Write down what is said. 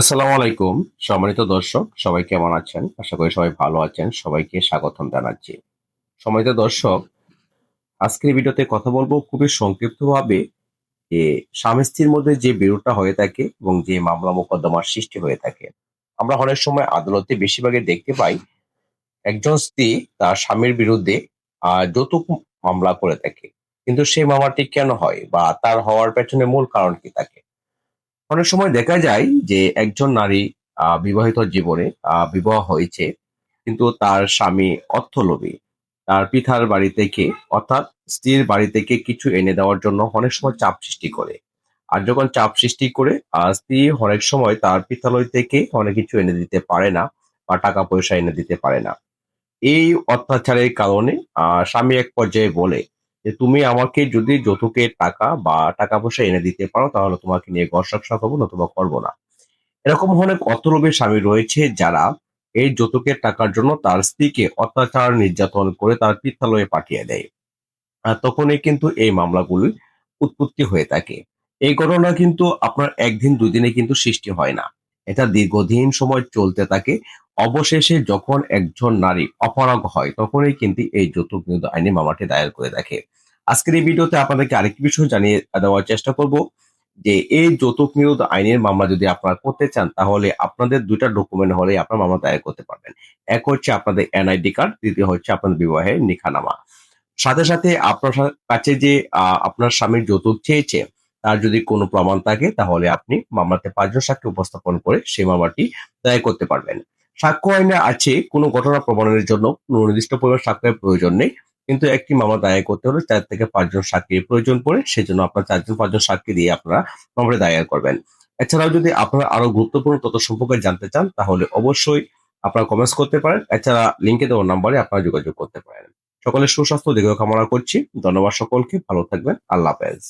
আসসালামু আলাইকুম, সম্মানিত দর্শক, সবাই কেমন আছেন? আশা করি সবাই ভালো আছেন। সবাইকে স্বাগতম জানাচ্ছি। সম্মানিত দর্শক, আজকের ভিডিওতে কথা বলব খুবই সংক্ষিপ্তভাবে যে স্বামী স্ত্রীর মধ্যে যে বিরোধটা হয়ে থাকে এবং যে মামলা মোকদ্দমার সৃষ্টি হয়ে থাকে। আমরা অনেক সময় আদালতে বেশিরভাগই দেখতে পাই, একজন স্ত্রী তার স্বামীর বিরুদ্ধে যৌতুক মামলা করে থাকে। কিন্তু সেই মামলাটি কেন হয় বা তার হওয়ার পেছনে মূল কারণ কি থাকে? অনেক সময় দেখা যায় যে একজন নারী বিবাহিত জীবনে বিবাহ হয়েছে কিন্তু তার স্বামী অর্থলোভী। তার পিতার বাড়ি থেকে অর্থাৎ স্ত্রীর বাড়ি থেকে কিছু এনে দেওয়ার জন্য অনেক সময় চাপ সৃষ্টি করে। আর যখন চাপ সৃষ্টি করে স্ত্রী অনেক সময় তার পিতালয় থেকে অনেক কিছু এনে দিতে পারে না বা টাকা পয়সা এনে দিতে পারে না। এই অত্যাচারের কারণে আহ, স্বামী এক পর্যায়ে বলে যে তুমি আমাকে যদি যৌতুকের টাকা বা টাকা পয়সা এনে দিতে পারো, তাহলে তোমাকে নিয়ে ঘর করব, নতুবা করব না। এরকম অনেক অর্থলোভী স্বামী রয়েছে যারা এই যৌতুকের টাকার জন্য তার স্ত্রীকে অত্যাচার, নির্যাতন করে তার পিত্তালয়ে পাঠিয়ে দেয়। তখনই কিন্তু এই মামলাগুলি উৎপত্তি হয়ে থাকে। এই ঘটনা কিন্তু আপনার একদিন দুই দিনে কিন্তু সৃষ্টি হয় না। এটা দীর্ঘদিন সময় চলতে থাকে। অবশেষে যখন একজন নারী অপরাগ হয়, তখনই কিন্তু এই যৌতুক নিয়োগ আইনি মামলাটি দায়ের করে দেখে। আজকের এই ভিডিওতে আপনাদেরকে আরেকটি বিষয় জানিয়ে দেওয়ার চেষ্টা করব, যে এই যৌতুক নিরোধ আইনের মামলা যদি আপনারা করতে চান, তাহলে আপনাদের দুইটা ডকুমেন্ট হলে আপনার মামলা দায়ের করতে পারবেন। এক হচ্ছে আপনাদের এনআইডি কার্ড, দ্বিতীয় হচ্ছে আপনাদের বিবাহের নিখানামা। সাথে সাথে আপনার কাছে যে আপনার স্বামীর যৌতুক চেয়েছে তার যদি কোনো প্রমাণ থাকে, তাহলে আপনি মামলাতে পাঁচজন সাক্ষী উপস্থাপন করে সেই মামলাটি দায়ের করতে পারবেন। সাক্ষ্য আইনে আছে, কোনো ঘটনা প্রমাণের জন্য কোনো নির্দিষ্ট পরিমাণ সাক্ষ্যের প্রয়োজন নেই। কিন্তু একটি মামলা দায়ের করতে হলে চার থেকে পাঁচজন সাক্ষীর প্রয়োজন পড়ে, সেজন্য আপনার চারজন পাঁচজন সাক্ষী দিয়ে আপনারা মামলা দায়ের করবেন। এছাড়াও যদি আপনারা আরও গুরুত্বপূর্ণ তথ্য সম্পর্কে জানতে চান, তাহলে অবশ্যই আপনারা কমেন্টস করতে পারেন। এছাড়া লিঙ্কে দেওয়া নাম্বারে আপনারা যোগাযোগ করতে পারেন। সকলের সুস্বাস্থ্য, দীর্ঘ কামনা করছি। ধন্যবাদ সকলকে। ভালো থাকবেন। আল্লাহ হাফেজ।